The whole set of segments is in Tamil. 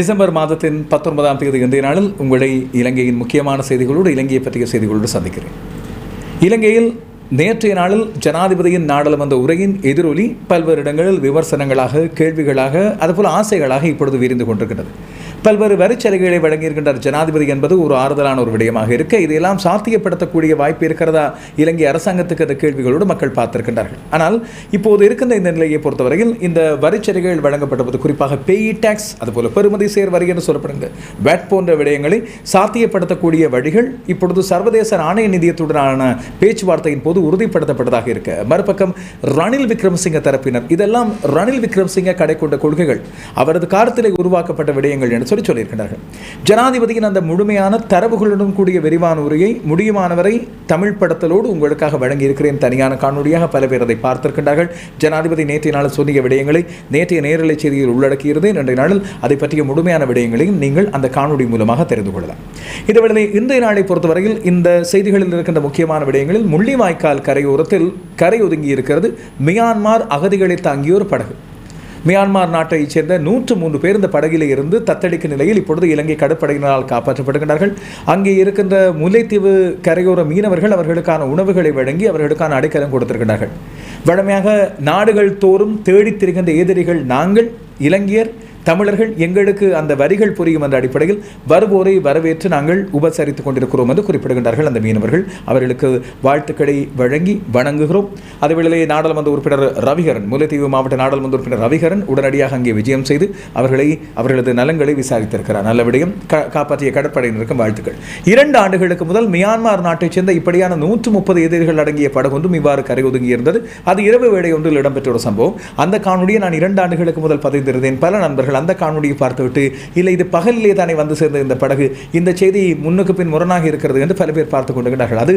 டிசம்பர் மாதத்தின் பத்தொன்பதாம் தேதி இன்றைய நாளில் உங்களை இலங்கையின் முக்கியமான செய்திகளோடு இலங்கையை பற்றிய செய்திகளோடு சந்திக்கிறேன். இலங்கையில் நேற்றைய நாளில் ஜனாதிபதியின் நாடாளுமன்ற உரையின் எதிரொலி பல்வேறு இடங்களில் விமர்சனங்களாக கேள்விகளாக அதுபோல் ஆசைகளாக இப்பொழுது விரிந்து கொண்டிருக்கிறது. பல்வேறு வரிச்சலுகைகளை வழங்கியிருக்கின்றார். ஜனாதிபதி என்பது ஒரு ஆறுதலான ஒரு விடயமாக இருக்க இதையெல்லாம் சாத்தியப்படுத்தக்கூடிய வாய்ப்பு இருக்கிறதா? இலங்கை அரசாங்கத்துக்கு அந்த கேள்விகளோடு மக்கள் பார்த்திருக்கின்றார்கள். ஆனால் இப்போது இருக்கின்ற இந்த நிலையை பொறுத்தவரையில் இந்த வரிச்சலுகைகள் வழங்கப்பட்டது குறிப்பாக பேய் டேக்ஸ் அதுபோல பெறுமதி சேர் வரி என்று சொல்லப்படுங்க வேட் போன்ற விடயங்களை சாத்தியப்படுத்தக்கூடிய வழிகள் இப்பொழுது சர்வதேச நாணய நிதியத்துடனான பேச்சுவார்த்தையின் போது உறுதிப்படுத்தப்பட்டதாக இருக்க. மறுபக்கம் ரணில் விக்ரமசிங்க தரப்பினர் இதெல்லாம் ரணில் விக்ரமசிங்க கடை கொண்ட கொள்கைகள். அவரது காலத்திலே உருவாக்கப்பட்ட விடயங்கள் என்று சொல்லி சொல்லியிருக்கிறார்கள் ஜனாதிபதியின் அந்த முழுமையான தரவுகளுடன் கூடிய விரிவான உரையை முடியுமானவரை தமிழ் படத்தலோடு உங்களுக்காக வழங்கியிருக்கிறேன். தனியான காணொலியாக பல பேர் அதை பார்த்திருக்கின்றார்கள். ஜனாதிபதி நேற்றைய நாளில் சொன்னிய விடயங்களை நேற்றைய நேரலை செய்தியில் உள்ளடக்கியிருந்தேன். இன்றைய நாளில் அதை பற்றிய முழுமையான விடயங்களையும் நீங்கள் அந்த காணொலி மூலமாக தெரிந்து கொள்ளலாம். இதேவேளை இன்றைய நாளை பொறுத்தவரையில் இந்த செய்திகளில் இருக்கின்ற முக்கியமான விடயங்களில் முள்ளிவாய்க்கால் கரையோரத்தில் கரை ஒதுங்கி இருக்கிறது மியான்மார் அகதிகளை தாங்கிய ஒரு படகு. மியான்மார் நாட்டைச் சேர்ந்த நூற்று மூன்று பேர் இந்த படகில் இருந்து தத்தளிக்க நிலையில் இப்பொழுது இலங்கை கடற்படையினரால் காப்பாற்றப்படுகின்றார்கள். அங்கே இருக்கின்ற முல்லைத்தீவு கரையோர மீனவர்கள் அவர்களுக்கான உணவுகளை வழங்கி அவர்களுக்கான அடைக்கலம் கொடுத்திருக்கிறார்கள் வழமையாக நாடுகள் தோறும் தேடித் திரிகின்ற எதிரிகள் நாங்கள் இலங்கையர் தமிழர்கள் எங்களுக்கு அந்த வரிகள் புரியும் என்ற அடிப்படையில் வருவோரை வரவேற்று நாங்கள் உபசரித்துக் கொண்டிருக்கிறோம் என்று குறிப்பிடுகின்றார்கள். அந்த மீனவர்கள் அவர்களுக்கு வாழ்த்துக்களை வழங்கி வணங்குகிறோம். அதேவேளையிலே நாடாளுமன்ற உறுப்பினர் ரவிகரன் முல்லைத்தீவு மாவட்ட நாடாளுமன்ற உறுப்பினர் ரவிகரன் உடனடியாக அங்கே விஜயம் செய்து அவர்களை அவர்களது நலன்களை விசாரித்திருக்கிறார். நல்ல விடயம். காப்பாற்றிய கடற்படையினருக்கும் வாழ்த்துக்கள். இரண்டு ஆண்டுகளுக்கு முதல் மியான்மார் நாட்டைச் சேர்ந்த இப்படியான நூற்று முப்பது எதிரிகள் அடங்கிய படகொன்றும் இவ்வாறு கரை ஒதுங்கி இருந்தது. அது இரவு வேடை ஒன்றில் இடம்பெற்ற ஒரு சம்பவம். அந்த காணொலியை நான் இரண்டு ஆண்டுகளுக்கு முதல் பதிந்திருந்தேன். பல நண்பர்கள் அந்த காணொலியை பார்த்துவிட்டு இல்லை இது பகலிலே தானே வந்து சேர்ந்த இந்த படகு இந்த செய்தி முன்னுக்கு பின் முரணாக இருக்கிறது என்று பல பேர் பார்த்து கொண்டிருக்கிறார்கள். அது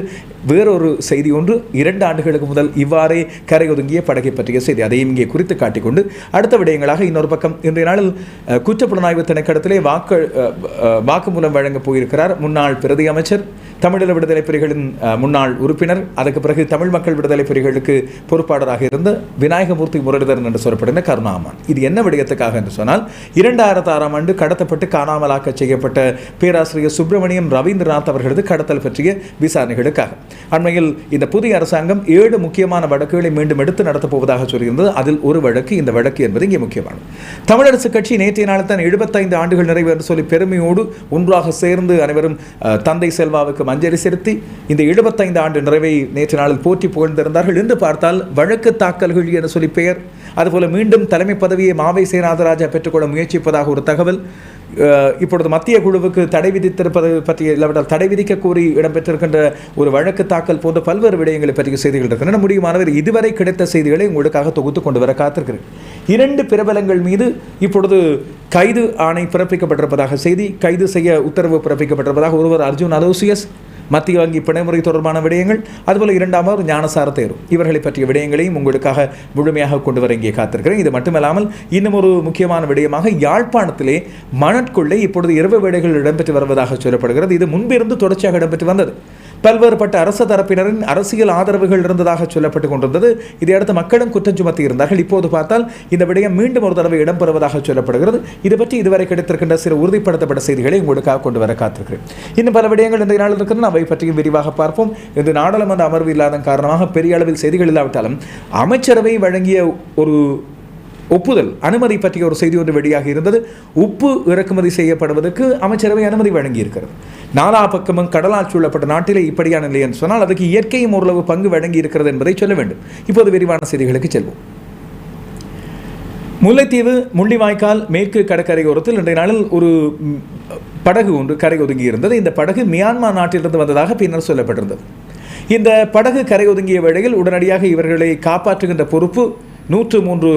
வேறொரு செய்தி ஒன்று இரண்டு ஆண்டுகளுக்கு முதல் இவ்வாறே கரை ஒதுங்கிய படகை பற்றிய செய்தி. அதையும் இங்கே குறித்து காட்டிக்கொண்டு அடுத்த விடயங்களாக இன்னொரு பக்கம் இன்றைய நாளில் குற்றப்புலனாய்வு திணைக்களத்திலே வாக்கு வாக்குமூலம் வழங்கப் போயிருக்கிறார் முன்னாள் பிரதி அமைச்சர் தமிழீழ விடுதலை புலிகளின் முன்னாள் உறுப்பினர் அதுக்கு பிறகு தமிழ் மக்கள் விடுதலை புலிகளுக்கு பொறுப்பாளராக இருந்த விநாயகமூர்த்தி முரளிதரன் என்று சொல்லப்படுகிற கருணாமன். இது என்ன விடயத்துக்காக என்று சொன்னால் இரண்டாயிரத்தி ஆறாம் ஆண்டு கடத்தப்பட்டு காணாமலாக்க செய்யப்பட்ட பேராசிரியர் சுப்பிரமணியம் ரவீந்திரநாத் அவர்களது கடத்தல் பற்றிய விசாரணைகளுக்காக. அண்மையில் இந்த புதிய அரசாங்கம் ஏழு முக்கியமான வழக்குகளை மீண்டும் எடுத்து நடத்தப் போவதாக சொல்லியிருந்தது. அதில் ஒரு வழக்கு இந்த வழக்கு என்பது இங்கே முக்கியமானது. தமிழரசு கட்சி நேற்றைய நாள் தான் எழுபத்தைந்து ஆண்டுகள் நிறைவு என்று சொல்லி பெருமையோடு ஒன்றாக சேர்ந்து அனைவரும் தந்தை செல்வாவுக்கு மஞ்சரி செலுத்தி இந்த எழுபத்தைந்து ஆண்டு நிறைவை நேற்று நாளில் போற்றி புகழ்ந்திருந்தார்கள். என்று பார்த்தால் வழக்கு தாக்கல்கள் என சொல்லி பெயர். அதுபோல மீண்டும் தலைமை பதவியை மாவை சேனாதராஜா பெற்றுக்கொள்ள முயற்சிப்பதாக ஒரு தகவல். இப்பொழுது மத்திய குழுவுக்கு தடை விதித்திருப்பது பற்றி இல்லாவிட்டால் தடை விதிக்க கோரி இடம்பெற்றிருக்கின்ற ஒரு வழக்கு தாக்கல் போன்ற பல்வேறு விடயங்களை பற்றிய செய்திகள் இருக்கின்றன. முடியுமானவர் இதுவரை கிடைத்த செய்திகளை உங்களுக்காக தொகுத்து கொண்டு வர காத்திருக்கிறேன். இரண்டு பிரபலங்கள் மீது இப்பொழுது கைது ஆணை பிறப்பிக்கப்பட்டிருப்பதாக செய்தி கைது செய்ய உத்தரவு பிறப்பிக்கப்பட்டிருப்பதாக ஒருவர் அர்ஜுன் அலோசியஸ் மத்திய வங்கி பிணைமுறை தொடர்பான விடயங்கள் அதுபோல இரண்டாவது ஞானசார தேர்வு. இவர்களை பற்றிய விடயங்களையும் உங்களுக்காக முழுமையாக கொண்டு வர இங்கே காத்திருக்கிறேன். இது மட்டுமல்லாமல் இன்னும் ஒரு முக்கியமான விடயமாக யாழ்ப்பாணத்திலே மணற்கொள்ளை இப்பொழுது இரவு வேடைகள் இடம்பெற்று வருவதாக சொல்லப்படுகிறது. இது முன்பிருந்து தொடர்ச்சியாக இடம்பெற்று வந்தது. பல்வேறுபட்ட அரசு தரப்பினரின் அரசியல் ஆதரவுகள் இருந்ததாக சொல்லப்பட்டுக் கொண்டிருந்தது. இதையடுத்து மக்களும் குற்றம் சுமத்தி இருந்தார்கள் இப்போது பார்த்தால் இந்த விடயம் மீண்டும் ஒரு தடவை இடம்பெறுவதாக சொல்லப்படுகிறது. இது பற்றி இதுவரை கிடைத்திருக்கின்ற சில உறுதிப்படுத்தப்பட்ட செய்திகளை உங்களுக்காக கொண்டு வர காத்திருக்கிறேன். இன்னும் பல விடயங்கள் இந்த நாளில் இருக்கிறது அவை பற்றியும் விரிவாக பார்ப்போம். இந்த நாடாளுமன்ற அமர்வு இல்லாத காரணமாக பெரிய அளவில் செய்திகள் இல்லாவிட்டாலும் அமைச்சரவை வழங்கிய ஒரு ஒப்புதல் அனுமதி பற்றிய ஒரு செய்தி ஒன்று வெளியாக இருந்தது. உப்பு இறக்குமதி செய்யப்படுவதற்கு அமைச்சரவை அனுமதி வழங்கியிருக்கிறது. நாலா பக்கமும் கடலாட்சி உள்ளப்பட்ட நாட்டிலே இப்படியான நிலை என்று சொன்னால் அதுக்கு இயற்கையும் ஓரளவு பங்கு வழங்கி இருக்கிறது என்பதை சொல்ல வேண்டும். இப்போது விரிவான செய்திகளுக்கு செல்வோம். முல்லைத்தீவு முள்ளிவாய்க்கால் மேற்கு கடற்கரையோரத்தில் இன்றைய நாளில் ஒரு படகு ஒன்று கரை ஒதுங்கி இருந்தது. இந்த படகு மியான்மர் நாட்டிலிருந்து வந்ததாக பின்னர் சொல்லப்பட்டிருந்தது. இந்த படகு கரை ஒதுங்கிய வேளையில் உடனடியாக இவர்களை காப்பாற்றுகின்ற பொறுப்பு நூற்று மூன்று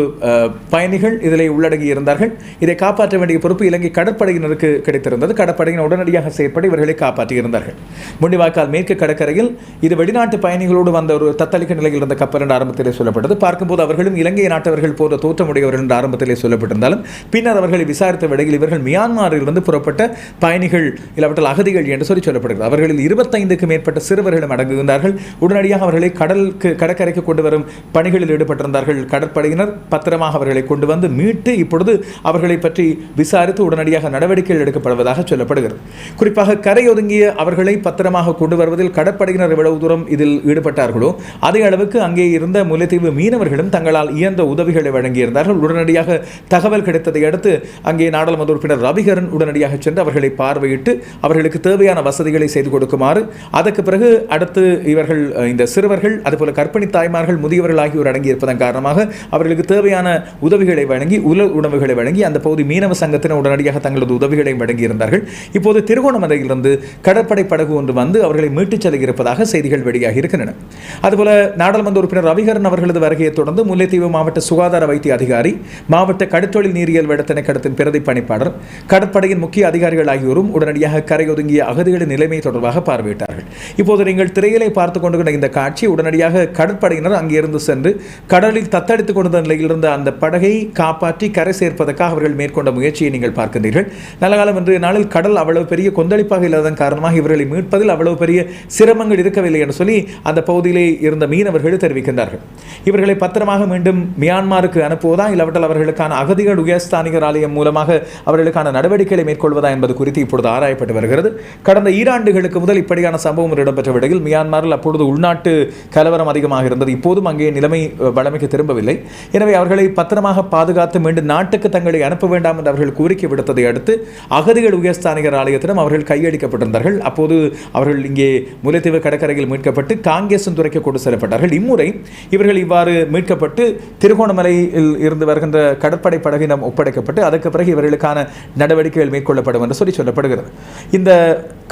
பயணிகள் இதில் உள்ளடங்கி இருந்தார்கள். இதை காப்பாற்ற வேண்டிய பொறுப்பு இலங்கை கடற்படையினருக்கு கிடைத்திருந்தது. கடற்படையினர் உடனடியாக செயற்பட்டு இவர்களை காப்பாற்றியிருந்தார்கள் முண்டிவாய்க்கால் மேற்கு கடற்கரையில் இது வெளிநாட்டு பயணிகளோடு வந்த ஒரு தத்தளிக்க நிலையில் இருந்த கப்பல் என்று ஆரம்பத்திலே சொல்லப்பட்டது. பார்க்கும்போது அவர்களும் இலங்கை நாட்டவர்கள் போன்ற தோற்றமுடையவர்கள் என்று ஆரம்பத்திலே சொல்லப்பட்டிருந்தாலும் பின்னர் அவர்களை விசாரித்த வேளையில் இவர்கள் மியான்மரிலிருந்து புறப்பட்ட பயணிகள் இல்லாவிட்டால் அகதிகள் என்று சொல்லி சொல்லப்படுகிறது. அவர்களில் இருபத்தைந்துக்கு மேற்பட்ட சிறுவர்களும் அடங்குகின்றார்கள். உடனடியாக அவர்களை கடலுக்கு கடற்கரைக்கு கொண்டு வரும் பணிகளில் ஈடுபட்டிருந்தார்கள். கடற்படையினர் பத்திரமாக அவர்களை கொண்டு வந்து மீட்டு இப்பொழுது அவர்களை பற்றி விசாரித்து உடனடியாக நடவடிக்கைகள் எடுக்கப்படுவதாக சொல்லப்படுகிறது. குறிப்பாக கரையொதுங்கிய அவர்களை பத்திரமாக கொண்டு வருவதில் கடற்படையினர் எவ்வளவு தூரம் இதில் ஈடுபட்டார்களோ அதே அளவுக்கு அங்கே இருந்த முல்லைத்தீவு மீனவர்களும் தங்களால் இயன்ற உதவிகளை வழங்கியிருந்தார்கள். உடனடியாக தகவல் கிடைத்ததை அடுத்து அங்கே நாடாளுமன்ற உறுப்பினர் ரவிகரன் உடனடியாக சென்று அவர்களை பார்வையிட்டு அவர்களுக்கு தேவையான வசதிகளை செய்து கொடுக்குமாறு அதற்கு பிறகு அடுத்து இவர்கள் இந்த சிறுவர்கள் அதுபோல கற்பிணி தாய்மார்கள் முதியவர்கள் ஆகியோர் அடங்கியிருப்பதன் காரணமாக அவர்களுக்கு தேவையான உதவிகளை வழங்கி உல உணவுகளை வழங்கி அந்த பகுதி மீனவ சங்கத்தினர் உடனடியாக தங்களது உதவிகளை வழங்கியிருந்தார்கள். இப்போது திருகோணமலையிலிருந்து கடற்படை படகு ஒன்று வந்து அவர்களை மீட்டுச் செல்ல இருப்பதாக செய்திகள் வெளியாகி இருக்கின்றன. அதுபோல நாடாளுமன்ற உறுப்பினர் ரவிகரன் அவர்களது வருகையை தொடர்ந்து முல்லைத்தீவு மாவட்ட சுகாதார வைத்திய அதிகாரி மாவட்ட கடற்றொழில் நீரியல் வட திணைக்களத்தின் பிரதி பணிப்பாளர் கடற்படையின் முக்கிய அதிகாரிகள் ஆகியோரும் உடனடியாக கரையொதுங்கிய அகதிகளின் நிலைமை தொடர்பாக பார்வையிட்டார்கள். இப்போது நீங்கள் திரையிலே பார்த்துக் கொண்டிருந்த இந்த காட்சி உடனடியாக கடற்படையினர் அங்கிருந்து சென்று கடலில் தத்தளித்துக் கொண்ட நிலையில் இருந்த அந்த படகை காப்பாற்றி கரை சேர்ப்பதற்காக அவர்கள் மேற்கொண்ட முயற்சியை நீங்கள் பார்க்கின்றீர்கள். நல்ல காலம் இன்றைய நாளில் கடல் அவ்வளவு பெரிய கொந்தளிப்பாக இல்லாதன் காரணமாக இவர்களை மீட்பதில் அவ்வளவு பெரிய சிரமங்கள் இருக்கவில்லை என்று சொல்லி அந்த பகுதியிலே இருந்த மீனவர்கள் தெரிவிக்கின்றார்கள். இவர்களை பத்திரமாக மீண்டும் மியான்மாருக்கு அனுப்புவதா இல்லாவிட்டால் அவர்களுக்கான அகதிகள் உயர்ஸ்தானிகர் ஆலயம் மூலமாக அவர்களுக்கான நடவடிக்கைகளை மேற்கொள்வதா என்பது குறித்து இப்பொழுது ஆராயப்பட்டு வருகிறது. கடந்த ஈராண்டுகளுக்கு முதல் இப்படியான சம்பவம் இடம்பெற்ற விடையில் மியான்மாரில் அப்பொழுது உள்நாட்டு கலவரம் அதிகமாக இருந்தது. இப்போதும் அங்கே நிலைமை வளமைக்கு திரும்பவில்லை. முடியவில்லை எனவே அவர்களை பத்திரமாக பாதுகாத்து மீண்டும் நாட்டுக்கு தங்களை அனுப்ப வேண்டாம் என்று அவர்கள் கோரிக்கை விடுத்ததை அடுத்து அகதிகள் உயர்ஸ்தானிகர் ஆலயத்திடம் அவர்கள் கையளிக்கப்பட்டிருந்தார்கள். அப்போது அவர்கள் இங்கே முல்லைத்தீவு கடற்கரையில் மீட்கப்பட்டு காங்கேசன் துறைக்கு கொண்டு செல்லப்பட்டார்கள். இம்முறை இவர்கள் இவ்வாறு மீட்கப்பட்டு திருகோணமலையில் இருந்து வருகின்ற கடற்படை படகினம் ஒப்படைக்கப்பட்டு அதற்கு பிறகு இவர்களுக்கான நடவடிக்கைகள் மேற்கொள்ளப்படும் என்று சொல்லி சொல்லப்படுகிறது. இந்த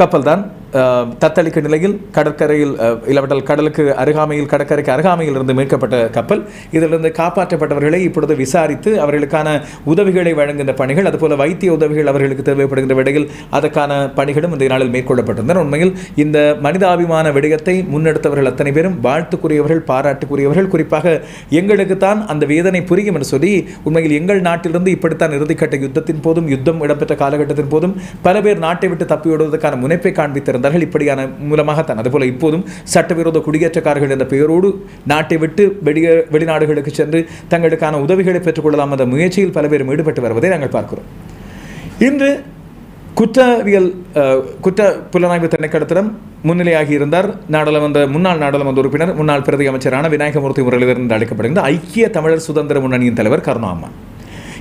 கப்பல் தான் தத்தளிக்க நிலையில் கடற்கரையில் அஹ், இல்லாவிட்டால் கடலுக்கு அருகாமையில் கடற்கரைக்கு அருகாமையில் இருந்து மீட்கப்பட்ட கப்பல். இதிலிருந்து காப்பாற்றப்பட்டவர்களை இப்பொழுது விசாரித்து அவர்களுக்கான உதவிகளை வழங்குகின்ற பணிகள் அதுபோல வைத்திய உதவிகள் அவர்களுக்கு தேவைப்படுகின்ற விடையில் அதற்கான பணிகளும் இந்த நாளில் மேற்கொள்ளப்பட்டிருந்தன. உண்மையில் இந்த மனிதாபிமான விடயத்தை முன்னெடுத்தவர்கள் அத்தனை பேரும் வாழ்த்துக்குரியவர்கள் பாராட்டுக்குரியவர்கள். குறிப்பாக எங்களுக்கு தான் அந்த வேதனை புரியும் என்று சொல்லி உண்மையில் எங்கள் நாட்டிலிருந்து இப்படித்தான் இறுதிக்கட்ட யுத்தத்தின் போதும் யுத்தம் இடம்பெற்ற காலகட்டத்தின் போதும் பல பேர் நாட்டை விட்டு தப்பி ஓடுவதற்கான முனைப்பை காண்பித்திருந்தார்கள் இப்படியான மூலமாகத்தான் அதுபோல் இப்போதும் சட்டவிரோத குடியேற்றக்காரர்கள் என்ற பெயரோடு நாட்டை விட்டு வெளியே வெளிநாடுகளுக்கு சென்று தங்களுக்கான உதவிகளை பெற்றுக்கொள்ளலாம் என்ற முயற்சியில் பல பேரும் ஈடுபட்டு வருவதை நாங்கள் பார்க்கிறோம். இன்று குற்றவியல் குற்ற புலனாய்வு திணைக்களத்திடம் முன்னிலையாகி இருந்தார். நாடாளுமன்ற முன்னாள் நாடாளுமன்ற உறுப்பினர் முன்னாள் பிரதி அமைச்சரான விநாயகமூர்த்தி முரளிதரன் அழைக்கப்படுகின்ற ஐக்கிய தமிழர் சுதந்திர முன்னணியின் தலைவர் கருணாம்மா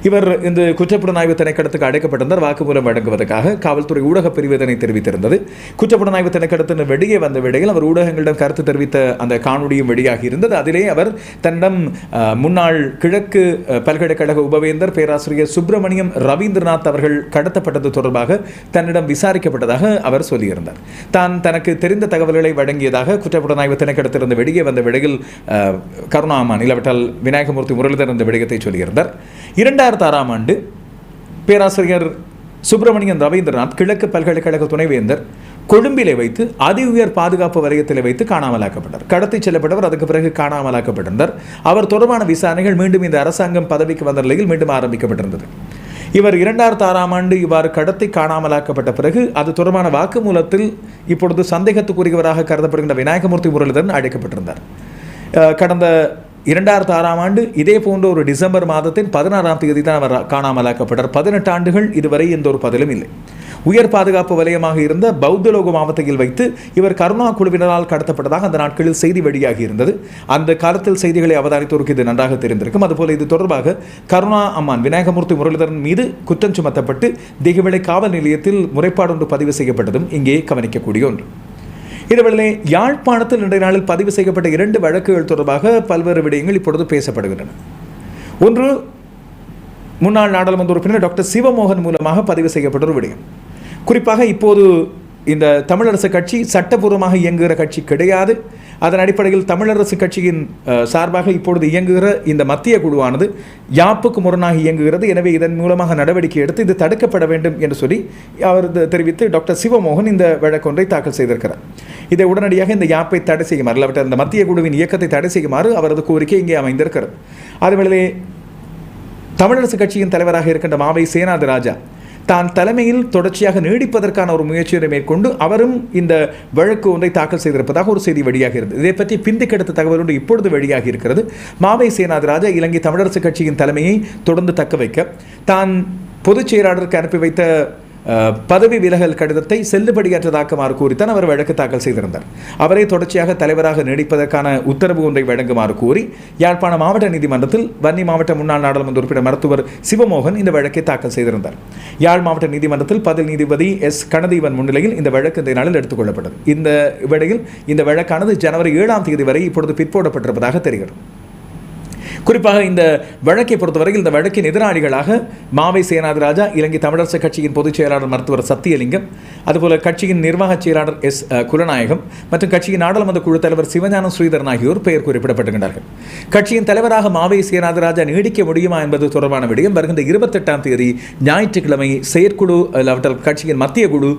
இவர் இந்த குற்றப்புலனாய்வு திணைக்களத்துக்கு அடைக்கப்பட்டிருந்தார் வாக்குமூலம் வழங்குவதற்காக காவல்துறை ஊடகப் பிரிவு இதனை தெரிவித்திருந்தது. குற்றப்புலனாய்வு திணைக்களத்தின் வெளியே வந்த வேளையில் அவர் ஊடகங்களிடம் கருத்து தெரிவித்த அந்த காணொலியும் வெளியாகி இருந்தது. அதிலே அவர் தன்னிடம் முன்னாள் கிழக்கு பல்கலைக்கழக உபவேந்தர் பேராசிரியர் சுப்பிரமணியம் ரவீந்திரநாத் அவர்கள் கடத்தப்பட்டது தொடர்பாக தன்னிடம் விசாரிக்கப்பட்டதாக அவர் சொல்லியிருந்தார். தான் தனக்கு தெரிந்த தகவல்களை வழங்கியதாக குற்றப்புலனாய்வு திணைக்கடத்திலிருந்து வெளியே வந்த விடையில் அஹ், கருணாமான் இல்லாவிட்டால் விநாயகமூர்த்தி முரளிதர் இந்த விடயத்தை சொல்லியிருந்தார். இரண்டாயிரத்து ஆறாம் ஆண்டு பேராசிரியர் சுப்பிரமணியன் ரவீந்திரநாத் கிழக்கு பல்கலைக்கழக துணைவேந்தர் கொழும்பிலே வைத்து அதி உயர் பாதுகாப்பு வலயத்தில் வைத்து காணாமலாக்கப்பட்டார். கடத்தி செல்லப்பட்டவர் அதுக்கு பிறகு காணாமலாக்கப்பட்டிருந்தார். அவர் தொடர்பான விசாரணைகள் மீண்டும் இந்த அரசாங்கம் பதவிக்கு வந்த நிலையில் மீண்டும் ஆரம்பிக்கப்பட்டிருந்தது. இவர் இரண்டாயிரத்து ஆறாம் ஆண்டு இவ்வாறு கடத்தி காணாமலாக்கப்பட்ட பிறகு அது தொடர்பான வாக்குமூலத்தில் இப்பொழுது சந்தேகத்துக்குரியவராக கருதப்படுகின்ற விநாயகமூர்த்தி முரளிதரன் அழைக்கப்பட்டிருந்தார். கடந்த இரண்டாயிரத்து ஆறாம் ஆண்டு இதே போன்ற ஒரு டிசம்பர் மாதத்தின் பதினாறாம் தேதி தான் அவர் காணாமலாக்கப்பட்டார். பதினெட்டு ஆண்டுகள் இதுவரை எந்த ஒரு பதிலும் இல்லை. உயர் பாதுகாப்பு வலயமாக இருந்த பௌத்தலோக மாவட்டத்தில் வைத்து இவர் கருணா குழுவினரால் கடத்தப்பட்டதாக அந்த நாட்களில் செய்தி வெளியாகி இருந்தது. அந்த காலத்தில் செய்திகளை அவதானித்தோருக்கு இது நன்றாக தெரிந்திருக்கும். அதுபோல இது தொடர்பாக கருணா அம்மான் விநாயகமூர்த்தி முரளிதரன் மீது குற்றம் சுமத்தப்பட்டு திகவிளை காவல் நிலையத்தில் முறைப்பாடொன்று பதிவு செய்யப்பட்டதும் இங்கே கவனிக்கக்கூடிய ஒன்று. இதுவேளை யாழ்ப்பாணத்தில் இன்றைய நாளில் பதிவு செய்யப்பட்ட இரண்டு வழக்குகள் தொடர்பாக பல்வேறு விடயங்கள் இப்பொழுது பேசப்படுகின்றன. ஒன்று முன்னாள் நாடாளுமன்ற உறுப்பினர் டாக்டர் சிவமோகன் மூலமாக பதிவு செய்யப்பட்ட ஒரு விடயம். குறிப்பாக இப்போது இந்த தமிழரசு கட்சி சட்டபூர்வமாக இயங்குகிற கட்சி கிடையாது. அதன் அடிப்படையில் தமிழரசு கட்சியின் சார்பாக இப்பொழுது இயங்குகிற இந்த மத்திய குழுவானது யாப்புக்கு முரணாக இயங்குகிறது. எனவே இதன் மூலமாக நடவடிக்கை எடுத்து இது தடுக்கப்பட வேண்டும் என்று சொல்லி அவர் தெரிவித்து டாக்டர் சிவமோகன் இந்த வழக்கொன்றை தாக்கல் செய்திருக்கிறார். இதை உடனடியாக இந்த யாப்பை தடை செய்யுமாறு இல்லாவிட்டால் இந்த மத்திய குழுவின் இயக்கத்தை தடை செய்யுமாறு அவரது கோரிக்கை இங்கே அமைந்திருக்கிறது. அதுவேளை தமிழரசு கட்சியின் தலைவராக இருக்கின்ற மாவை சேனாதி ராஜா தான் தலைமையில் தொடர்ச்சியாக நீடிப்பதற்கான ஒரு முயற்சியை மேற்கொண்டு அவரும் இந்த வழக்கு ஒன்றை தாக்கல் செய்திருப்பதாக ஒரு செய்தி வெளியாகிறது. இதை பற்றி பிந்தி கெடுத்த தகவல் ஒன்று இப்பொழுது வெளியாகி இருக்கிறது மாவை சேனாதிராஜா இலங்கை தமிழரசு கட்சியின் தலைமையை தொடர்ந்து தக்க வைக்க தான் பொதுச் செயலாளருக்கு அனுப்பி வைத்த பதவி விலகல் கடிதத்தை செல்லுபடியற்றதாக்குமாறு கூறித்தான் அவர் வழக்கு தாக்கல் செய்திருந்தார். அவரை தொடர்ச்சியாக தலைவராக நீடிப்பதற்கான உத்தரவு ஒன்றை வழங்குமாறு கூறி யாழ்ப்பாண மாவட்ட நீதிமன்றத்தில் வன்னி மாவட்ட முன்னாள் நாடாளுமன்ற உறுப்பினர் மருத்துவர் சிவமோகன் இந்த வழக்கை தாக்கல் செய்திருந்தார். யாழ் மாவட்ட நீதிமன்றத்தில் பதில் நீதிபதி எஸ். கணதீவன் முன்னிலையில் இந்த வழக்கு இந்த நாளில் எடுத்துக்கொள்ளப்பட்டது இந்த வேளையில் இந்த வழக்கானது ஜனவரி ஏழாம் தேதி வரை இப்பொழுது பிற்போடப்பட்டிருப்பதாக தெரிகிறது. குறிப்பாக இந்த வழக்கை பொறுத்தவரையில் இந்த வழக்கின் எதிராளிகளாக மாவை சேனாதிராஜா இலங்கை தமிழரசு கட்சியின் பொதுச் செயலாளர் மருத்துவர் சத்தியலிங்கம் அதுபோல கட்சியின் நிர்வாகச் செயலாளர் எஸ் குலநாயகம் மற்றும் கட்சியின் நாடாளுமன்ற குழு தலைவர் சிவஞானம் ஸ்ரீதரன் ஆகியோர் பெயர் குறிப்பிடப்பட்டுகின்றார்கள் கட்சியின் தலைவராக மாவை சேனாதிராஜா நீடிக்க முடியுமா என்பது தொடர்பான விடயம் வருகின்ற இருபத்தெட்டாம் தேதி ஞாயிற்றுக்கிழமை செயற்குழு அவற்றால் கட்சியின் மத்திய குழு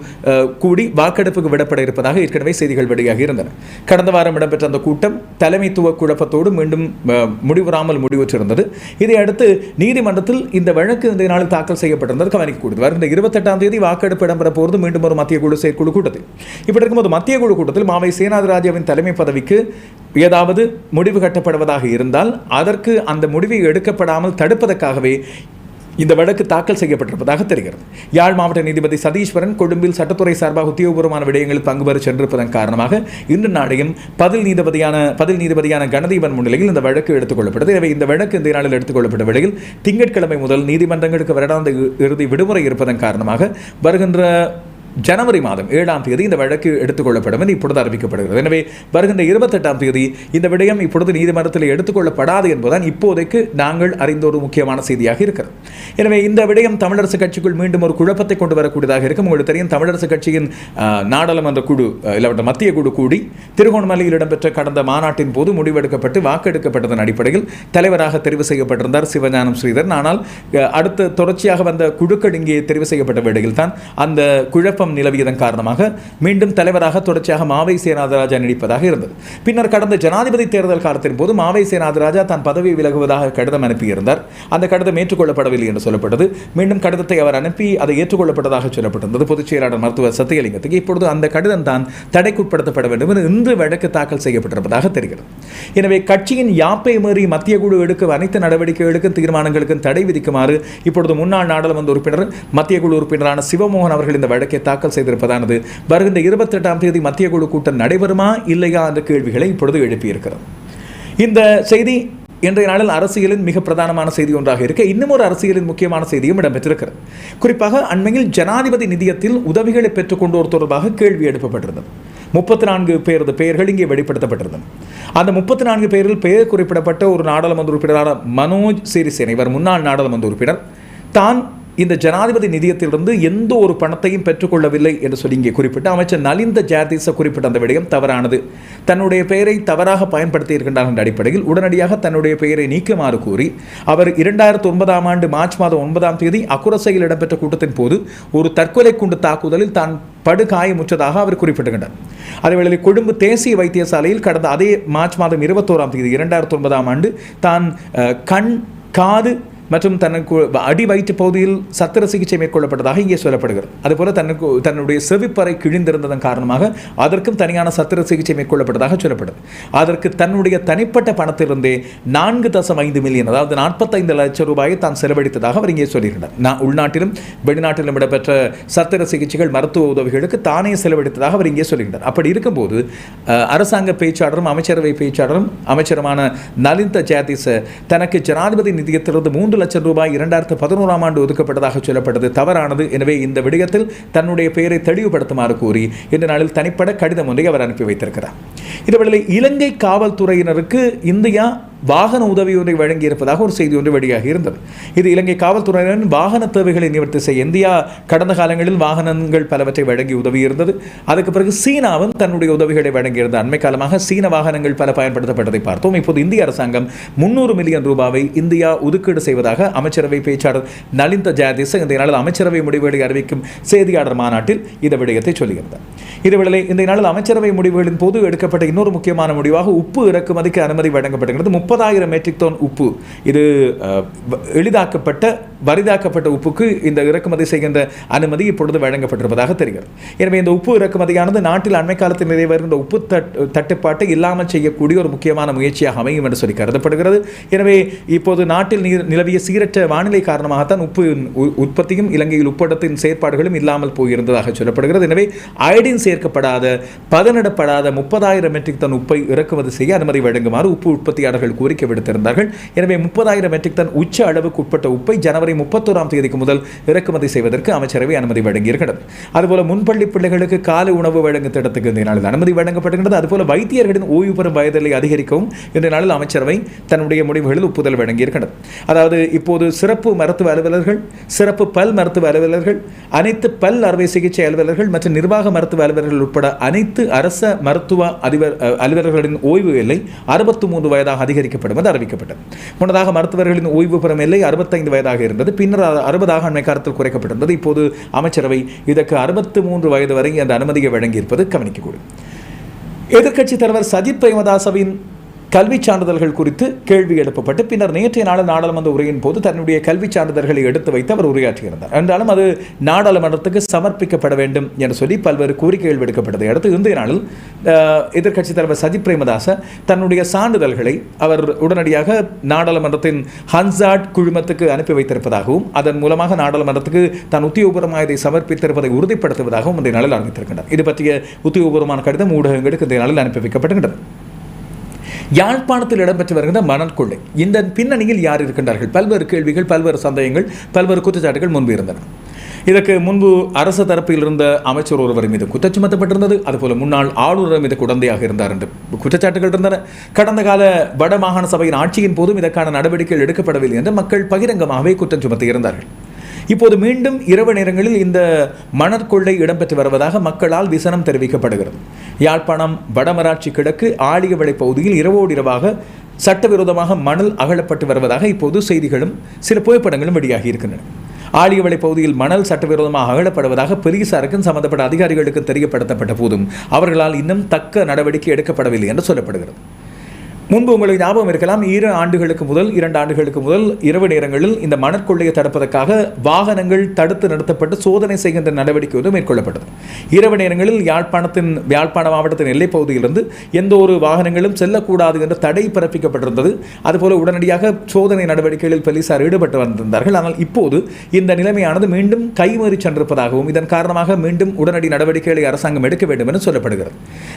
கூடி வாக்கெடுப்புக்கு விடப்பட இருப்பதாக ஏற்கனவே செய்திகள் வெளியாகி இருந்தன. கடந்த வாரம் இடம்பெற்ற அந்த கூட்டம் தலைமைத்துவ குழப்பத்தோடு மீண்டும் அஹ், முடிவுறாமல் முடிவுற்றிருந்தது. இதை அடுத்து நீதிமன்றத்தில் இந்த வழக்கு இந்த நாளில் தாக்கல் செய்யப்பட்டிருந்தது. கவனிக்கக்கூடியது வருகின்ற இருபத்தெட்டாம் தேதி வாக்கெடுப்பு இடம்பெற போகிறது. மீண்டும் ஒரு மத்திய குழு செயற்குழு கூட்டத்தில். இப்படி இருக்கும்போது மத்திய குழு கூட்டத்தில் மாவை சேனாதிராஜாவின் தலைமை பதவிக்கு ஏதாவது முடிவு கட்டப்படுவதாக இருந்தால் அதற்கு அந்த முடிவை எடுக்கப்படாமல் தடுப்பதற்காகவே இந்த வழக்கு தாக்கல் செய்யப்பட்டிருப்பதாக தெரிகிறது. யாழ் மாவட்ட நீதிபதி சதீஸ்வரன் கொழும்பில் சட்டத்துறை சார்பாக உத்தியோகபூர்வமான விடயங்களில் பங்கு பெற சென்றிருப்பதன் காரணமாக இன்று நாளையும் பதில் நீதிபதியான பதில் நீதிபதியான கணதீபன் முன்னிலையில் இந்த வழக்கு எடுத்துக்கொள்ளப்பட்டது எனவே இந்த வழக்கு இந்த நாளில் எடுத்துக்கொள்ளப்பட்ட வேளையில் திங்கட்கிழமை முதல் நீதிமன்றங்களுக்கு வருடாந்த இறுதி விடுமுறை இருப்பதன் காரணமாக வருகின்ற ஜனவரி மாதம் ஏழாம் தேதி இந்த வழக்கு எடுத்துக்கொள்ளப்படும் என்று இப்பொழுது அறிவிக்கப்படுகிறது. எனவே வருகின்ற இருபத்தெட்டாம் தேதி இந்த விடயம் இப்பொழுது நீதிமன்றத்தில் எடுத்துக்கொள்ளப்படாது என்பதுதான் இப்போதைக்கு நாங்கள் அறிந்த ஒரு முக்கியமான செய்தியாக இருக்கிறது. எனவே இந்த விடயம் தமிழரசு கட்சிக்குள் மீண்டும் ஒரு குழப்பத்தை கொண்டு வரக்கூடியதாக இருக்கும். உங்களுக்கு தெரியும் தமிழரசு கட்சியின் நாடாளுமன்ற குழு இல்லாவிட்ட மத்திய குழு கூடி திருகோணமலையில் இடம்பெற்ற கடந்த மாநாட்டின் போது முடிவெடுக்கப்பட்டு வாக்கெடுக்கப்பட்டதன் அடிப்படையில் தலைவராக தெரிவு செய்யப்பட்டிருந்தார் சிவஞானம் ஸ்ரீதரன். ஆனால் அடுத்த தொடர்ச்சியாக வந்த குழுக்கள் இங்கே தெரிவு செய்யப்பட்ட வேளையில் தான் அந்த குழப்பம் நிலவியதன் காரணமாக மீண்டும் தலைவராக தொடர்ச்சியாக மாவை சேனாதராஜா நீடிப்பதாக இருந்தது. பின்னர் கடந்த ஜனாதிபதி தேர்தல் காலத்தின் போது மாவை சேனாதராஜா தான் பதவி விலகுவதாக கடிதம் அனுப்பியிருந்தார். அந்த கடிதம் ஏற்றுக்கொள்ளப்படவில்லை என்று சொல்லப்பட்டது. மீண்டும் கடிதத்தை அவர் அனுப்பி அதை ஏற்றுக்கொள்ளப்பட்டதாக சொல்லப்பட்டிருந்தது. பொதுச் செயலாளர் மருத்துவர் சத்தியலிங்கத்துக்கு இப்பொழுது அந்த கடிதம் தான் தடைக்குட்படுத்தப்பட வேண்டும் என்று இன்று வழக்கு தாக்கல் செய்யப்பட்டிருப்பதாக தெரிகிறது. எனவே கட்சியின் யாப்பை மீறி மத்திய குழு எடுக்கும் அனைத்து நடவடிக்கைகளுக்கும் தீர்மானங்களுக்கும் தடை விதிக்குமாறு இப்பொழுது முன்னாள் நாடாளுமன்ற உறுப்பினர் மத்திய குழு உறுப்பினரான சிவமோகன் அவர்கள் இந்த வழக்கை தாக்கல் செய்திருப்பதானது. வருகின்ற இருபத்தெட்டாம் தேதி மத்திய குழு கூட்டம் நடைபெறுமா இல்லையா என்ற கேள்விகளை இப்பொழுது எழுப்பியிருக்கிறது இந்த செய்தி இன்றைய நாளில் அரசியலின் மிக பிரதானமான செய்தி ஒன்றாக இருக்க இன்னும் ஒரு அரசியலின் முக்கியமான செய்தியும் இடம்பெற்றிருக்கிறது. குறிப்பாக அண்மையில் ஜனாதிபதி நிதியத்தில் உதவிகளை பெற்றுக்கொண்டோர் தொடர்பாக கேள்வி எழுப்பப்பட்டிருந்தது. முப்பத்தி நான்கு பேரது பெயர்கள் இங்கே வெளிப்படுத்தப்பட்டிருந்தன. அந்த முப்பத்தி நான்கு பேரில் பெயர் குறிப்பிடப்பட்ட ஒரு நாடாளுமன்ற உறுப்பினரான மனோஜ் சிறிசேன இவர் முன்னாள் நாடாளுமன்ற உறுப்பினர். தான் இந்த ஜனாதிபதி நிதியத்திலிருந்து எந்த ஒரு பணத்தையும் பெற்றுக்கொள்ளவில்லை என்று சொல்லி இங்கே குறிப்பிட்டு அமைச்சர் நலிந்த ஜாதீச குறிப்பிட்ட அந்த விடயம் தவறானது. தன்னுடைய பெயரை தவறாக பயன்படுத்தி இருக்கின்றார் என்ற அடிப்படையில் உடனடியாக தன்னுடைய பெயரை நீக்குமாறு கூறி அவர் இரண்டாயிரத்து ஒன்பதாம் ஆண்டு மார்ச் மாதம் ஒன்பதாம் தேதி அக்குரசையில் இடம்பெற்ற கூட்டத்தின் போது ஒரு தற்கொலை குண்டு தாக்குதலில் தான் படுகாயமுற்றதாக அவர் குறிப்பிட்டுகின்றார் அதேவேளை கொழும்பு தேசிய வைத்தியசாலையில் கடந்த அதே மார்ச் மாதம் இருபத்தோராம் தேதி இரண்டாயிரத்து ஒன்பதாம் ஆண்டு தான் கண் காது மற்றும் தனக்கு அடி வயிற்று பகுதியில் சத்திர சிகிச்சை மேற்கொள்ளப்பட்டதாக இங்கே சொல்லப்படுகிறது. அதுபோல தனக்கு தன்னுடைய செவிப்பறை கிழிந்திருந்ததன் காரணமாக அதற்கும் தனியான சத்திர சிகிச்சை மேற்கொள்ளப்பட்டதாக சொல்லப்படுது. அதற்கு தன்னுடைய தனிப்பட்ட பணத்திலிருந்தே நான்கு தசம் ஐந்து மில்லியன் அதாவது நாற்பத்தைந்து லட்சம் ரூபாயை தான் செலவழித்ததாக அவர் இங்கே சொல்லியிருந்தார் நான் உள்நாட்டிலும் வெளிநாட்டிலும் இடம்பெற்ற சத்திர சிகிச்சைகள் மருத்துவ உதவிகளுக்கு தானே செலவழித்ததாக அவர் இங்கே சொல்லியிருந்தார் அப்படி இருக்கும்போது அரசாங்க பேச்சாளரும் அமைச்சரவை பேச்சாளரும் அமைச்சருமான நலிந்த ஜாதிச தனக்கு ஜனாதிபதி நிதியத்திலிருந்து மூன்று லட்சம் ரூபாய் இரண்டாயிரத்து பதினோராம் ஆண்டு ஒதுக்கப்பட்டதாக சொல்லப்பட்டது. தவறானது. எனவே இந்த விடயத்தில் தன்னுடைய பெயரை தெளிவுபடுத்துமாறு கூறி இந்த நாளில் தனிப்பட கடிதம் ஒன்றை அவர் அனுப்பி வைத்திருக்கிறார். இதுவேளை இலங்கை காவல்துறையினருக்கு இந்தியா வாகன உதவி ஒன்றை வழங்கி இருப்பதாக ஒரு செய்தி ஒன்று வெளியாகி இருந்தது. இது இலங்கை காவல்துறையினரின் வாகன தேவைகளை நிவர்த்தி செய்ய இந்தியா கடந்த காலங்களில் வாகனங்கள் பலவற்றை வழங்கி உதவியிருந்தது அதுக்கு பிறகு சீனாவும் தன்னுடைய உதவிகளை வழங்கியிருந்த அண்மை காலமாக சீன வாகனங்கள் பல பயன்படுத்தப்பட்டதை பார்த்தோம். இப்போது இந்திய அரசாங்கம் முன்னூறு மில்லியன் ரூபாவை இந்தியா ஒதுக்கீடு செய்வதாக அமைச்சரவை பேச்சாளர் நலிந்த ஜாதிஸ் இந்த நாளில் அமைச்சரவை முடிவுகளை அறிவிக்கும் செய்தியாளர் மாநாட்டில் இந்த விடயத்தை சொல்லியிருந்தார். இதுவேளை இந்த நாளில் அமைச்சரவை முடிவுகளின் போது எடுக்கப்பட்ட இன்னொரு முக்கியமான முடிவாக உப்பு இறக்குமதிக்கு அனுமதி வழங்கப்படுகிறது முப்பது முப்பதாயிரம் மெட்ரிக் டோன் உப்பு. இது எளிதாக்கப்பட்ட வரிதாக்கப்பட்ட உப்புக்கு இந்த இறக்குமதி செய்கின்ற அனுமதி இப்பொழுது வழங்கப்பட்டிருப்பதாக தெரிகிறது. எனவே இந்த உப்பு இறக்குமதியானது நாட்டில் அண்மை காலத்தில் நிறைய வருகின்ற உப்பு தட் தட்டுப்பாட்டை இல்லாமல் செய்யக்கூடிய ஒரு முக்கியமான முயற்சியாக அமையும் என்று சொல்லி கருதப்படுகிறது. எனவே இப்போது நாட்டில் நீர் நிலவிய சீரற்ற வானிலை காரணமாகத்தான் உப்பு உற்பத்தியும் இலங்கையில் உப்படத்தின் செயற்பாடுகளும் இல்லாமல் போயிருந்ததாக சொல்லப்படுகிறது. எனவே அயடின் சேர்க்கப்படாத பதனிடப்படாத முப்பதாயிரம் மெட்ரிக் டன் உப்பை இறக்குமதி செய்ய அனுமதி வழங்குமாறு உப்பு உற்பத்தியாளர்கள் கோரிக்கை விடுத்திருந்தார்கள் எனவே முப்பதாயிரம் மெட்ரிக் டன் உச்ச அளவுக்கு உட்பட்ட உப்பை ஜனவரி முப்பத்தோராம் தேதிக்கு முதல் இறக்குமதி செய்வதற்கு அமைச்சரவை அனுமதி வழங்கியிருக்கிறது. அதுபோல முன்பள்ளி பிள்ளைகளுக்கு காலை உணவு வழங்கும் திட்டத்துக்கு இந்த நாளில் அனுமதி வழங்கப்படுகின்றது அதுபோல வைத்தியர்களின் ஓய்வு பெறும் வயதிலை அதிகரிக்கவும் இந்த நாளில் அமைச்சரவை தன்னுடைய முடிவுகளில் ஒப்புதல் வழங்கியிருக்கிறது. அதாவது இப்போது சிறப்பு மருத்துவ அலுவலர்கள் சிறப்பு பல் மருத்துவ அலுவலர்கள் அனைத்து பல் அறுவை சிகிச்சை அலுவலர்கள் மற்றும் நிர்வாக மருத்துவ அலுவலர்கள் உட்பட அனைத்து அரச மருத்துவ அதிபர் அலுவலர்களின் ஓய்வு எல்லை அறுபத்து மூன்று வயதாக அதிகரிக்கப்படும் என்று அறிவிக்கப்பட்டது. முன்னதாக மருத்துவர்களின் ஓய்வு பெறும் எல்லை அறுபத்தைந்து வயதாக இருந்தது. பின்னர் அறுபதாக அண்மை காலத்தில் குறைக்கப்பட்டிருந்தது. இப்போது அமைச்சரவை இதற்கு அறுபத்து மூன்று வயது வரை அந்த அனுமதியை வழங்கியிருப்பது கவனிக்கக்கூடும். எதிர்க்கட்சித் தலைவர் சஜித் பிரேமதாசவின் கல்விச் சான்றிதழ்கள் குறித்து கேள்வி எழுப்பப்பட்டு பின்னர் நேற்றைய நாள் நாடாளுமன்ற உரையின் போது தன்னுடைய கல்விச் சான்றிதழ்களை எடுத்து வைத்து அவர் உரையாற்றியிருந்தார். என்றாலும் அது நாடாளுமன்றத்துக்கு சமர்ப்பிக்கப்பட வேண்டும் என்று சொல்லி பல்வேறு கோரிக்கைகள் விடுக்கப்பட்டதை அடுத்து இன்றைய நாளில் அஹ், எதிர்க்கட்சித் தலைவர் சஜித் பிரேமதாச தன்னுடைய சான்றிதழ்களை அவர் உடனடியாக நாடாளுமன்றத்தின் ஹன்சாட் குழுமத்துக்கு அனுப்பி வைத்திருப்பதாகவும் அதன் மூலமாக நாடாளுமன்றத்துக்கு தான் உத்தியோகபூர்வமாக இதை சமர்ப்பித்திருப்பதை உறுதிப்படுத்துவதாகவும் இன்றைய நாளில் அறிவித்திருக்கின்றார். இது பற்றிய உத்தியோகபூர்வமான கடிதம் ஊடகங்களுக்கு இன்றைய நாளில் அனுப்பி வைக்கப்படுகின்றது யாழ்ப்பாணத்தில் இடம்பெற்று வருகின்ற மணல் கொள்ளை. இந்த பின்னணியில் யார் இருக்கின்றார்கள்? பல்வேறு கேள்விகள் பல்வேறு சந்தேகங்கள் பல்வேறு குற்றச்சாட்டுகள் முன்பு இருந்தன. இதற்கு முன்பு அரசு தரப்பில் இருந்த அமைச்சர் ஒருவர் மீது குற்றம் சுமத்தப்பட்டிருந்தது. அதுபோல முன்னாள் ஆளுநர் மீது குழந்தையாக இருந்தார் என்று குற்றச்சாட்டுகள் இருந்தன. கடந்த கால வட மாகாண சபையின் ஆட்சியின் போதும் இதற்கான நடவடிக்கைகள் எடுக்கப்படவில்லை என்று மக்கள் பகிரங்கமாகவே குற்றம் சுமத்தி இருந்தார்கள் இப்போது மீண்டும் இரவு நேரங்களில் இந்த மணற்கொள்ளை இடம்பெற்று வருவதாக மக்களால் விசனம் தெரிவிக்கப்படுகிறது. யாழ்ப்பாணம் வடமராட்சி கிழக்கு ஆலியவளை பகுதியில் இரவோடு இரவாக சட்டவிரோதமாக மணல் அகழப்பட்டு வருவதாக இப்போது செய்திகளும் சில புகைப்படங்களும் வெளியாகி இருக்கின்றன. ஆழியவளை பகுதியில் மணல் சட்டவிரோதமாக அகழப்படுவதாக போலீசாருக்கும் சம்பந்தப்பட்ட அதிகாரிகளுக்கு தெரியப்படுத்தப்பட்ட போதும் அவர்களால் இன்னும் தக்க நடவடிக்கை எடுக்கப்படவில்லை என்று சொல்லப்படுகிறது. முன்பு உங்களுக்கு ஞாபகம் இருக்கலாம் இரு ஆண்டுகளுக்கு முதல் இரண்டு ஆண்டுகளுக்கு முதல் இரவு நேரங்களில் இந்த மணற்கொள்ளையை தடுப்பதற்காக வாகனங்கள் தடுத்து நிறுத்தப்பட்டு சோதனை செய்கின்ற நடவடிக்கை வந்து மேற்கொள்ளப்பட்டது. இரவு நேரங்களில் யாழ்ப்பாணத்தின் யாழ்ப்பாண மாவட்டத்தின் எல்லைப் பகுதியிலிருந்து எந்த ஒரு வாகனங்களும் செல்லக்கூடாது என்ற தடை பிறப்பிக்கப்பட்டிருந்தது. அதுபோல உடனடியாக சோதனை நடவடிக்கைகளில் போலீசார் ஈடுபட்டு வந்திருந்தார்கள். ஆனால் இப்போது இந்த நிலைமையானது மீண்டும் கைமறி சென்றிருப்பதாகவும் இதன் காரணமாக மீண்டும் உடனடி நடவடிக்கைகளை அரசாங்கம் எடுக்க வேண்டும் என சொல்லப்படுகிறது.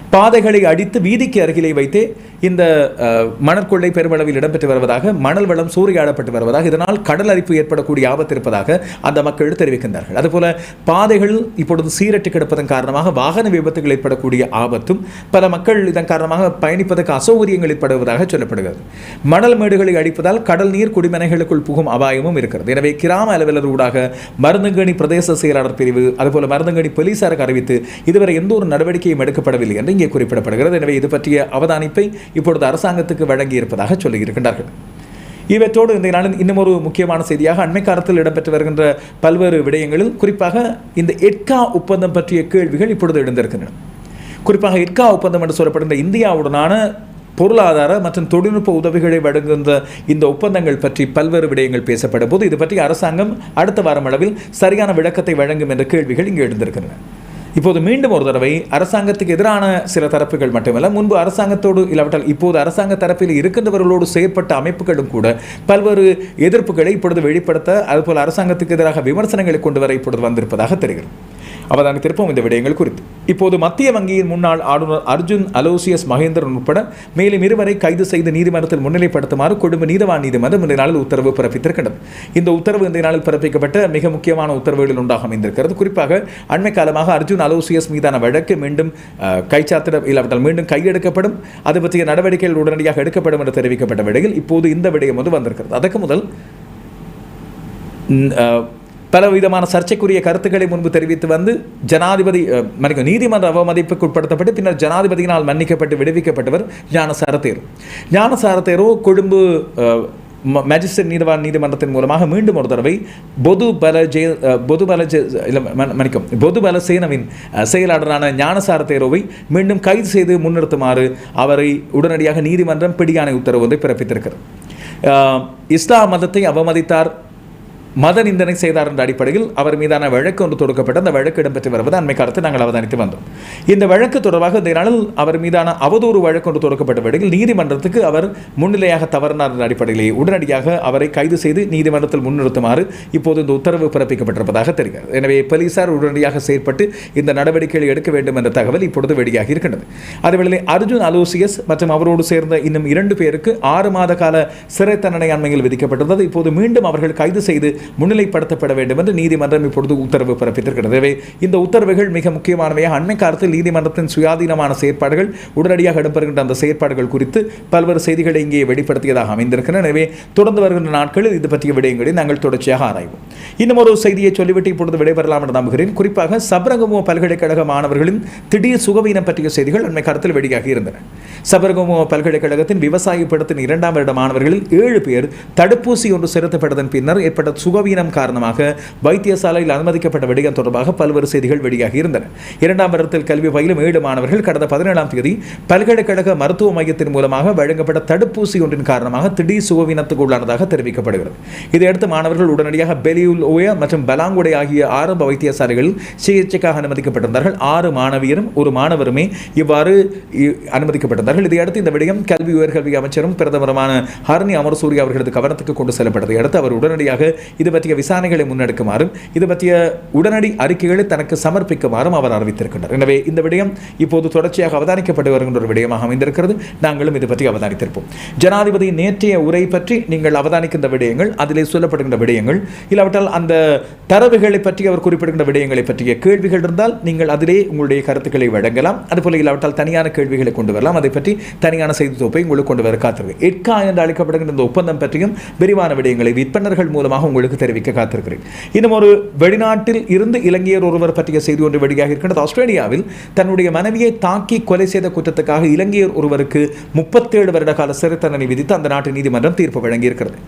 பாதைகளை அடித்து வீதிக்கு அருகிலே வைத்தே இந்த மணற்கொள்ளை பெருமளவில் இடம்பெற்று வருவதாக மணல் வளம் சூறையாடப்பட்டு வருவதாக இதனால் கடல் அரிப்பு ஏற்படக்கூடிய ஆபத்து இருப்பதாக அந்த மக்கள் தெரிவிக்கின்றார்கள். அதுபோல பாதைகள் இப்பொழுது சீரட்டு கிடப்பதன் காரணமாக வாகன விபத்துகள் ஏற்படக்கூடிய ஆபத்தும் பல மக்கள் இதன் காரணமாக பயணிப்பதற்கு அசௌகரியங்கள் ஏற்படுவதாக சொல்லப்படுகிறது. மணல் மேடுகளை அடிப்பதால் கடல் நீர் குடிமனைகளுக்குள் புகும் அபாயமும் இருக்கிறது. எனவே கிராம அலுவலர் ஊடாக மருந்துங்கணி பிரதேச செயலாளர் பிரிவு அதுபோல மருந்துங்கணி போலீசாருக்கு அறிவித்து இதுவரை எந்த ஒரு நடவடிக்கையும் எடுக்கப்படவில்லை என்று இங்கே குறிப்பிடப்படுகிறது. எனவே இது பற்றிய அவதானிப்பை இப்பொழுது அரசாங்கத்துக்கு வழங்கியிருப்பதாக சொல்லியிருக்கின்றார்கள் இவற்றோடு இந்த நாளில் இன்னும் ஒரு முக்கியமான செய்தியாக அண்மை காலத்தில் இடம்பெற்று வருகின்ற பல்வேறு விடயங்களில் குறிப்பாக இந்த எட்கா ஒப்பந்தம் பற்றிய கேள்விகள் இப்பொழுது எழுந்திருக்கின்றன. குறிப்பாக எட்கா ஒப்பந்தம் என்று சொல்லப்படுகின்ற இந்தியாவுடனான பொருளாதார மற்றும் தொழில்நுட்ப உதவிகளை வழங்குகின்ற இந்த ஒப்பந்தங்கள் பற்றி பல்வேறு விடயங்கள் பேசப்படும் போது இது பற்றி அரசாங்கம் அடுத்த வாரம் அளவில் சரியான விளக்கத்தை வழங்கும் என்ற கேள்விகள் இங்கு எழுந்திருக்கின்றன. இப்போது மீண்டும் ஒரு தடவை அரசாங்கத்துக்கு எதிரான சில தரப்புகள் மட்டுமல்ல முன்பு அரசாங்கத்தோடு இல்லாவிட்டால் இப்போது அரசாங்க தரப்பில் இருக்கின்றவர்களோடு செயற்பட்ட அமைப்புகளும் கூட பல்வேறு எதிர்ப்புகளை இப்பொழுது வெளிப்படுத்த அதுபோல் அரசாங்கத்துக்கு எதிராக விமர்சனங்களை கொண்டு வர இப்பொழுது வந்திருப்பதாக தெரிகிறது. அவதானித்திருப்போம் இந்த விடயங்கள் குறித்து. இப்போது மத்திய வங்கியின் முன்னாள் ஆளுநர் அர்ஜுன் அலோசியஸ் மகேந்திரன் உட்பட மேலும் இருவரை கைது செய்து நீதிமன்றத்தில் முன்னிலைப்படுத்துமாறு கொழும்பு நீதவான் நீதிமன்றம் இந்த நாளில் உத்தரவு பிறப்பித்திருக்கின்றது. இந்த உத்தரவு இந்த நாளில் பிறப்பிக்கப்பட்ட மிக முக்கியமான உத்தரவுகளில் ஒன்றாக அமைந்திருக்கிறது. குறிப்பாக அண்மை காலமாக அர்ஜுன் அலோசியஸ் மீதான வழக்கு மீண்டும் கைச்சாத்திட இல்லாவிட்டால் மீண்டும் கையெடுக்கப்படும். அது பற்றிய நடவடிக்கைகள் உடனடியாக எடுக்கப்படும் என்று தெரிவிக்கப்பட்ட விடையில் இப்போது இந்த விடயம் வந்து வந்திருக்கிறது. அதற்கு முதல் பலவிதமான பல விதமான சர்ச்சைக்குரிய கருத்துக்களை முன்பு தெரிவித்து வந்து ஜனாதிபதி அஹ், நீதிமன்ற அவமதிப்புக்கு உட்படுத்தப்பட்டு பின்னர் ஜனாதிபதியினால் மன்னிக்கப்பட்டு விடுவிக்கப்பட்டவர் ஞானசார தேரோ ஞானசார தேரோ கொழும்பு மேஜிஸ்ட்ரேட் நீதிவான் நீதிமன்றத்தின் மூலமாக மீண்டும் ஒரு தடவை பொது பல ஜெய பொது பல ஜெ இல்லை மன்னிக்கும் பொது பல சேனவின் செயலாளரான ஞானசார தேரோவை மீண்டும் கைது செய்து முன்னிறுத்துமாறு அவரை உடனடியாக நீதிமன்றம் பிடியாணை உத்தரவு ஒன்றை பிறப்பித்திருக்கிறது. இஸ்லாம் மதத்தை அவமதித்தார். மத நிந்தனை செய்தார் என்ற அடிப்படையில் அவர் மீதான வழக்கு ஒன்று தொடுக்கப்பட்டு அந்த வழக்கு இடம்பெற்று வருவது அண்மை காலத்தில் நாங்கள் அவதானித்து வந்தோம். இந்த வழக்கு தொடர்பாக இந்த நாளில் அவர் மீதான அவதூறு வழக்கு ஒன்று தொடுக்கப்பட்ட வேளையில் நீதிமன்றத்துக்கு அவர் முன்னிலையாக தவறினார் என்ற அடிப்படையிலே உடனடியாக அவரை கைது செய்து நீதிமன்றத்தில் முன்னிறுத்துமாறு இப்போது இந்த உத்தரவு பிறப்பிக்கப்பட்டிருப்பதாக தெரிகிறது. எனவே போலீசார் உடனடியாக செயற்பட்டு இந்த நடவடிக்கைகளை எடுக்க வேண்டும் என்ற தகவல் இப்பொழுது வெளியாகி இருக்கின்றது. அதேவேளை அர்ஜுன் அலோசியஸ் மற்றும் அவரோடு சேர்ந்த இன்னும் இரண்டு பேருக்கு ஆறு மாத கால சிறை தண்டனை அண்மையில் விதிக்கப்பட்டிருந்தது. இப்போது மீண்டும் அவர்கள் கைது செய்து முன்னிலைப்படுத்தப்பட வேண்டும் என்று நீதிமன்றம் இப்பொழுது உத்தரவு பிறப்பித்திருக்கிறது. எனவே இந்த உத்தரவுகள் மிக முக்கியமானவையாக அண்மை காலத்தில் நீதிமன்றத்தின் சுயாதீனமான செயற்பாடுகள் உடனடியாக இடம்பெறுகின்ற அந்த செயற்பாடுகள் குறித்து பல்வேறு செய்திகளை இங்கே வெளிப்படுத்தியதாக அமைந்திருக்கின்றன. எனவே தொடர்ந்து வருகின்ற நாட்களில் இது பற்றிய விடயங்களை நாங்கள் தொடர்ச்சியாக ஆராய்வோம். இன்னும் ஒரு செய்தியை சொல்லிவிட்டு இப்பொழுது விடைபெறலாம் என்று நம்புகிறேன். குறிப்பாக சபரகமுவ பல்கலைக்கழக மாணவர்களின் திடீர் சுகவீனம் பற்றிய செய்திகள் அண்மை காலத்தில் வெளியாகி இருந்தன. சபரகமோ பல்கலைக்கழகத்தின் விவசாய படத்தின் இரண்டாம் வருட மாணவர்களில் ஏழு பேர் தடுப்பூசி ஒன்று செலுத்தப்பட்டதன் பின்னர் ஏற்பட்ட சுகவீனம் காரணமாக வைத்தியசாலையில் அனுமதிக்கப்பட்ட விடயம் தொடர்பாக பல்வேறு செய்திகள் வெளியாகி இருந்தன. இரண்டாம் வருடத்தில் கல்வி பயிலும் ஏழு மாணவர்கள் கடந்த பதினேழாம் தேதி பல்கலைக்கழக மருத்துவ மையத்தின் மூலமாக வழங்கப்பட்ட தடுப்பூசி ஒன்றின் காரணமாக திடீர் சுகவீனத்துக்கு உள்ளானதாக தெரிவிக்கப்படுகிறது. இதையடுத்து மாணவர்கள் உடனடியாக பெலியூர் பெலியுல் ஓயா மற்றும் பலாங்குடை ஆகிய ஆரம்ப வைத்தியசாலைகளில் சிகிச்சைக்காக அனுமதிக்கப்பட்டிருந்தார்கள். ஆறு மாணவியரும் ஒரு மாணவருமே இவ்வாறு அனுமதிக்கப்பட்டிருந்தார்கள். இதையடுத்து இந்த விடயம் கல்வி உயர்கல்வி அமைச்சரும் பிரதமருமான ஹரணி அமர்சூரி அவர்களது கவனத்துக்கு கொண்டு செல்லப்பட்டதை அடுத்து அவர் உடனடியாக இது பற்றிய விசாரணைகளை முன்னெடுக்குமாறும் இது பற்றிய உடனடி அறிக்கைகளை தனக்கு சமர்ப்பிக்குமாறும் அவர் அறிவித்திருக்கின்றார். எனவே இந்த விடயம் இப்போது தொடர்ச்சியாக அவதானிக்கப்பட்டு வருகின்ற ஒரு விடயமாக அமைந்திருக்கிறது. நாங்களும் இது பற்றி அவதானித்திருப்போம். ஜனாதிபதி நேற்றைய உரை பற்றி நீங்கள் அவதானிக்கின்ற விடயங்கள் அதிலே சொல்லப்படுகின்ற விடயங்கள் இல்லாவற்றை இல்லாவிட்டால் அந்த தரவுகளை பற்றி அவர் குறிப்பிடுகின்ற விடயங்களை பற்றிய கேள்விகள் இருந்தால் நீங்கள் அதிலே உங்களுடைய கருத்துக்களை வழங்கலாம். அதுபோல இல்லாவிட்டால் தனியான கேள்விகளை கொண்டு வரலாம். அதை பற்றி தனியான செய்தி தொகுப்பை உங்களுக்கு கொண்டு வர காத்திருக்கு. எட்கா என்று அழைக்கப்படுகின்ற இந்த ஒப்பந்தம் பற்றியும் விரிவான விடயங்களை விற்பனர்கள் மூலமாக உங்களுக்கு தெரிவிக்க காத்திருக்கிறேன். இன்னும் ஒரு வெளிநாட்டில் இருந்து இலங்கையர் ஒருவர் பற்றிய செய்தி ஒன்று வெளியாக இருக்கின்றது. ஆஸ்திரேலியாவில் தன்னுடைய மனைவியை தாக்கி கொலை செய்த குற்றத்துக்காக இலங்கையர் ஒருவருக்கு முப்பத்தேழு வருட கால சிறை தண்டனை விதித்து அந்த நாட்டு நீதிமன்றம் தீர்ப்பு வழங்கியிருக்கிறது.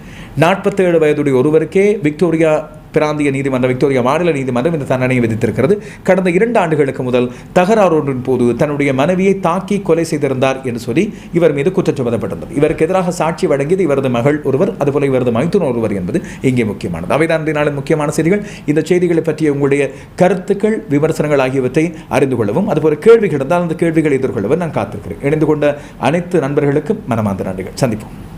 நாற்பத்தேழு வயதுடைய ஒருவருக்கே விக்டோரியா பிராந்திய நீதிமன்றம் விக்டோரியா மாநில நீதிமன்றம் இந்த தண்டனையை விதித்திருக்கிறது. கடந்த இரண்டு ஆண்டுகளுக்கு முதல் தகராறு ஒன்றின் போது தன்னுடைய மனைவியை தாக்கி கொலை செய்திருந்தார் என்று சொல்லி இவர் மீது குற்றம் சுமத்தப்பட்டிருந்தது. இவருக்கு எதிராக சாட்சி வழங்கியது இவரது மகள் ஒருவர் அதுபோல இவரது மைத்துனர் ஒருவர் என்பது இங்கே முக்கியமானது. அவைதான் நாளின் முக்கியமான செய்திகள். இந்த செய்திகளை பற்றிய உங்களுடைய கருத்துக்கள் விமர்சனங்கள் ஆகியவற்றை அறிந்து கொள்ளவும் அதுபோல கேள்விகள் இருந்தால் அந்த கேள்விகளை எதிர்கொள்ளவும் நான் காத்திருக்கிறேன். இணைந்து கொண்ட அனைத்து நண்பர்களுக்கும் மனமார்ந்த நன்றிகள். சந்திப்போம்.